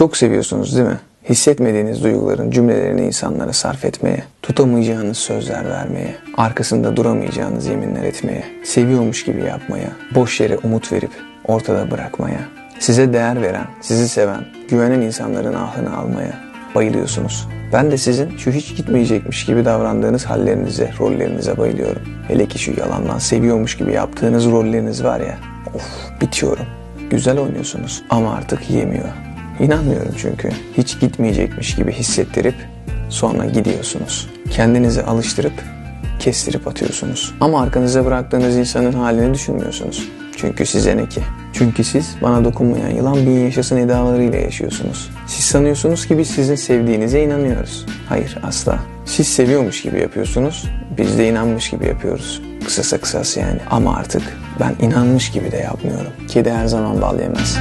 Çok seviyorsunuz değil mi? Hissetmediğiniz duyguların cümlelerini insanlara sarf etmeye, tutamayacağınız sözler vermeye, arkasında duramayacağınız yeminler etmeye, seviyormuş gibi yapmaya, boş yere umut verip ortada bırakmaya, size değer veren, sizi seven, güvenen insanların ahını almaya bayılıyorsunuz. Ben de sizin şu hiç gitmeyecekmiş gibi davrandığınız hallerinize, rollerinize bayılıyorum. Hele ki şu yalandan seviyormuş gibi yaptığınız rolleriniz var ya, of bitiyorum. Güzel oynuyorsunuz ama artık yemiyor. İnanmıyorum çünkü. Hiç gitmeyecekmiş gibi hissettirip sonra gidiyorsunuz. Kendinizi alıştırıp kestirip atıyorsunuz. Ama arkanıza bıraktığınız insanın halini düşünmüyorsunuz. Çünkü size ne ki? Çünkü siz bana dokunmayan yılan bin yaşasın edalarıyla yaşıyorsunuz. Siz sanıyorsunuz ki biz sizin sevdiğinize inanıyoruz. Hayır asla. Siz seviyormuş gibi yapıyorsunuz. Biz de inanmış gibi yapıyoruz. Kısasa kısası yani. Ama artık ben inanmış gibi de yapmıyorum. Kedi her zaman bal yemez.